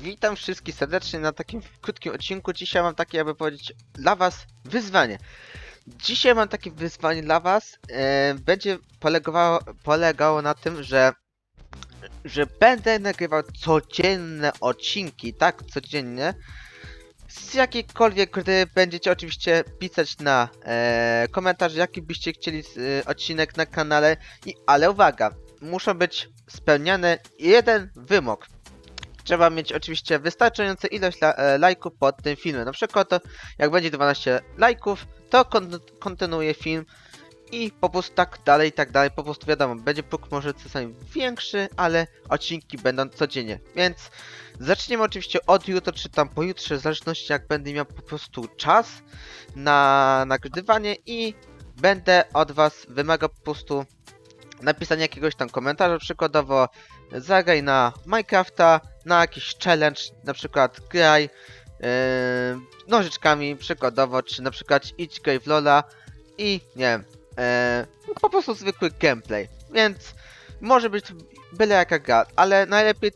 Witam wszystkich serdecznie na takim krótkim odcinku. Dzisiaj mam takie, jakby powiedzieć, dla was wyzwanie. Dzisiaj mam takie wyzwanie dla was. E, będzie polegało, polegało na tym, że że będę nagrywał codzienne odcinki, tak, codziennie. Z jakiejkolwiek gry będziecie oczywiście pisać na e, komentarz, jaki byście chcieli e, odcinek na kanale. I, ale uwaga, muszą być spełniane jeden wymóg. Trzeba mieć oczywiście wystarczającą ilość e, lajków pod tym filmem. Na przykład to, jak będzie 12 lajków, to kon kontynuuję film i po prostu tak dalej, i tak dalej. Po prostu wiadomo, będzie próg może czasami większy, ale odcinki będą codziennie. Więc zaczniemy oczywiście od jutra, czy tam pojutrze, w zależności jak będę miał po prostu czas na nagrywanie i będę od was wymagał po prostu napisania jakiegoś tam komentarza, przykładowo zagraj na Minecrafta, na jakiś challenge, na przykład graj yy, nożyczkami przykładowo, czy na przykład idź graj w Lola i nie wiem, yy, po prostu zwykły gameplay, więc może być byle jaka gra, ale najlepiej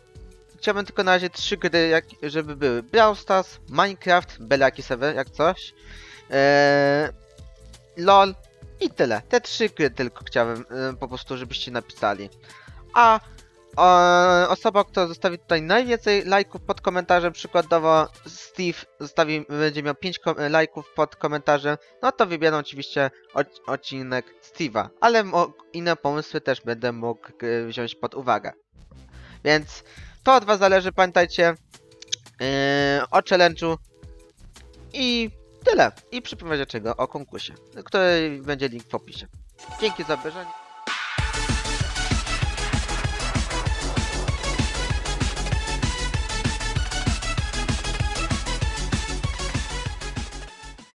chciałbym tylko na razie trzy gry, jak, żeby były. Brawl Stars, Minecraft, byle jaki serwer, jak coś, yy, LOL i tyle. Te trzy gry tylko chciałbym yy, po prostu, żebyście napisali. A osoba, która zostawi tutaj najwięcej lajków pod komentarzem, przykładowo Steve zostawi, będzie miał 5 ko- lajków pod komentarzem, no to wybieram oczywiście od, odcinek Steve'a, ale inne pomysły też będę mógł e, wziąć pod uwagę. Więc to od was zależy, pamiętajcie e, o challenge'u i tyle. I przypominajcie czego o konkursie, który będzie link w opisie. Dzięki za obejrzenie.